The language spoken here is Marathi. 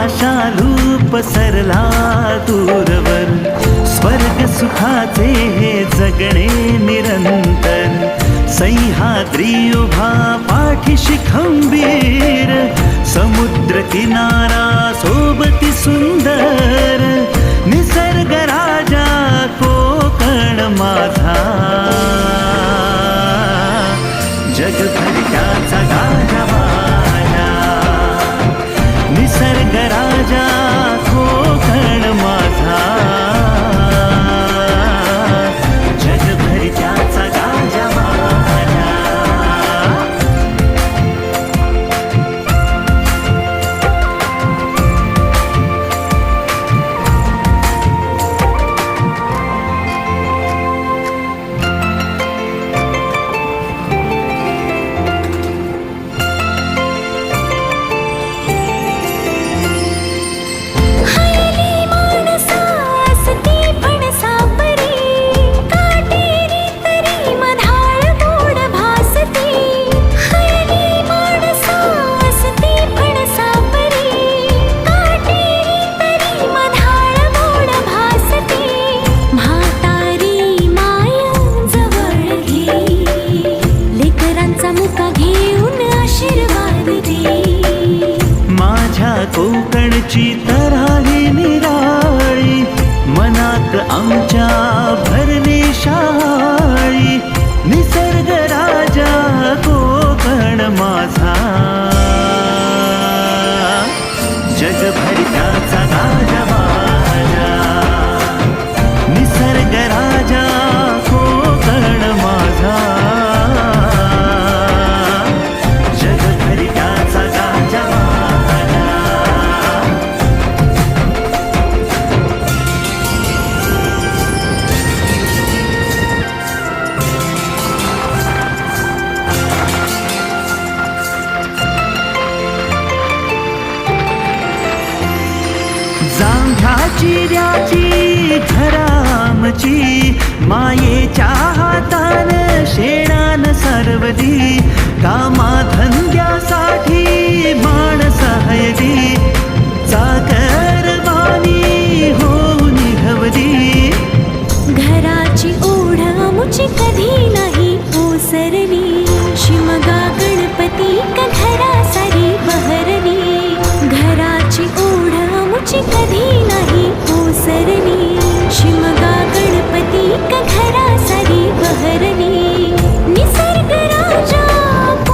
आशालू सरला दूरवर. स्वर्ग सुखाचे हे जगणे निरंतर. सह्याद्री उभा पाठीशी खंबीर समुद्र किनारा सोबती सुंदर. निसर्ग राजा कोकण माझा. जग कोकणची तराही निराळी मनात आमच्या भरली शाळी. निसर्ग राजा कोकण माझा. जग जांभ्याची द्याची धरामची कुछ कभी